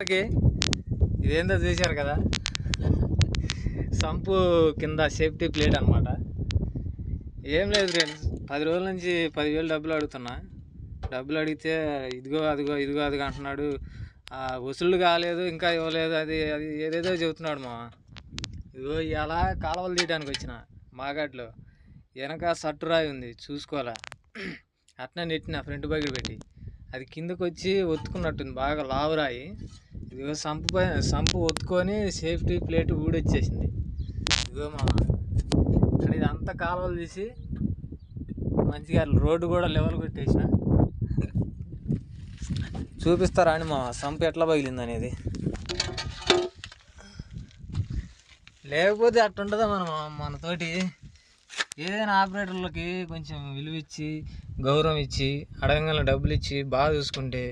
Okay. ఇదేందో చూశారు కదా? సంపు కింద సేఫ్టీ ప్లేట్ అనమాట ఏం లేదు ఫ్రెండ్స్ పది రోజుల నుంచి పదివేలు డబ్బులు అడుగుతున్నా. డబ్బులు అడిగితే ఇదిగో అదిగో ఇదిగో అదిగో అంటున్నాడు. వసూళ్ళు కాలేదు ఇంకా ఇవ్వలేదు అది అది ఏదేదో చెబుతున్నాడు మా ఇదిగో ఇలా కాలువలు తీయడానికి వచ్చిన మాగాట్లో. వెనక సట్టురాయి ఉంది చూసుకోవాలా? అట్నే నెట్టిన ఫ్రంట్ బకెట్ పెట్టి. అది కిందకు వచ్చి ఒత్తుకున్నట్టుంది బాగా లావురాయి ఇదిగో సంపు పై సంపు ఒత్తుకొని సేఫ్టీ ప్లేట్ ఊడొచ్చేసింది. ఇదిగో మా ఇక్కడ ఇదంతా కాలువలు తీసి మంచిగా రోడ్డు కూడా లెవెల్ కొట్టేసిన. చూపిస్తారా అని మా సంపు ఎట్లా పగిలింది అనేది లేకపోతే అట్టుంటుందా మనం మనతోటి? ఏదైనా ఆపరేటర్లకి కొంచెం విలువ ఇచ్చి గౌరవం ఇచ్చి అడగంగా డబ్బులు ఇచ్చి బాగా చూసుకుంటే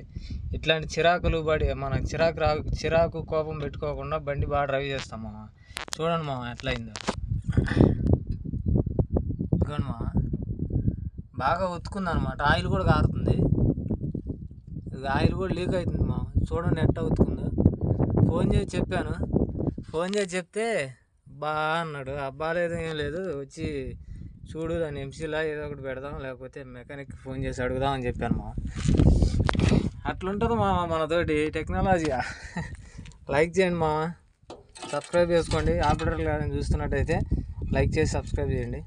ఇట్లాంటి చిరాకులు పడి మన చిరాకు రా చిరాకు కోపం పెట్టుకోకుండా బండి బాగా డ్రైవ్ చేస్తాం మామ. చూడండి మామ ఎట్లయిందో. ఇదిగోండి మామ. బాగా ఒత్తుకుంది అనమాట ఆయిల్ కూడా కారుతుంది. ఆయిల్ కూడా లీక్ అవుతుంది మామ. చూడండి ఎట్ట ఒత్తుకుందో ఫోన్ చేసి చెప్పాను. ఫోన్ చేసి చెప్తే బా అన్నాడు. అబ్బా లేదు ఏం లేదు. వచ్చి చూడు దాని ఎంసీలా ఏదో ఒకటి పెడదాం లేకపోతే మెకానిక్ ఫోన్ చేసి అడుగుదాం అని చెప్పాను మా అట్లుంటుంది మా మనతోటి టెక్నాలజీ లైక్ చేయండి మా సబ్స్క్రైబ్ చేసుకోండి. ఆపరేటర్ కానీ చూస్తున్నట్టయితే లైక్ చేసి సబ్స్క్రైబ్ చేయండి.